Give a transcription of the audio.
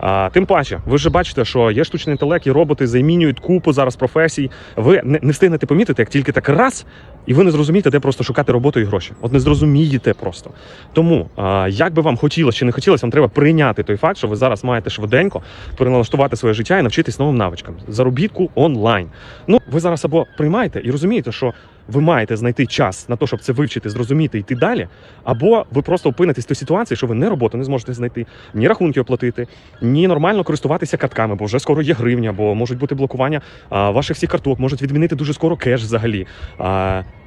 А, тим паче, ви ж бачите, що є штучний інтелект, і роботи замінюють купу зараз професій. Ви не, не встигнете помітити, як тільки так раз, і ви не зрозумієте, де просто шукати роботу і гроші. От не зрозумієте просто. Тому, а, як би вам хотілося чи не хотілося, вам треба прийняти той факт, що ви зараз маєте швиденько переналаштувати своє життя і навчитись новим навичкам. Заробітку онлайн. Ну, ви зараз або приймаєте і розумієте, що ви маєте знайти час на те, щоб це вивчити, зрозуміти йти далі, або ви просто опинитесь в той ситуації, що ви не роботу не зможете знайти, ні рахунки оплатити, ні нормально користуватися картками, бо вже скоро є гривня, бо можуть бути блокування а, ваших всіх карток, можуть відмінити дуже скоро кеш взагалі. А,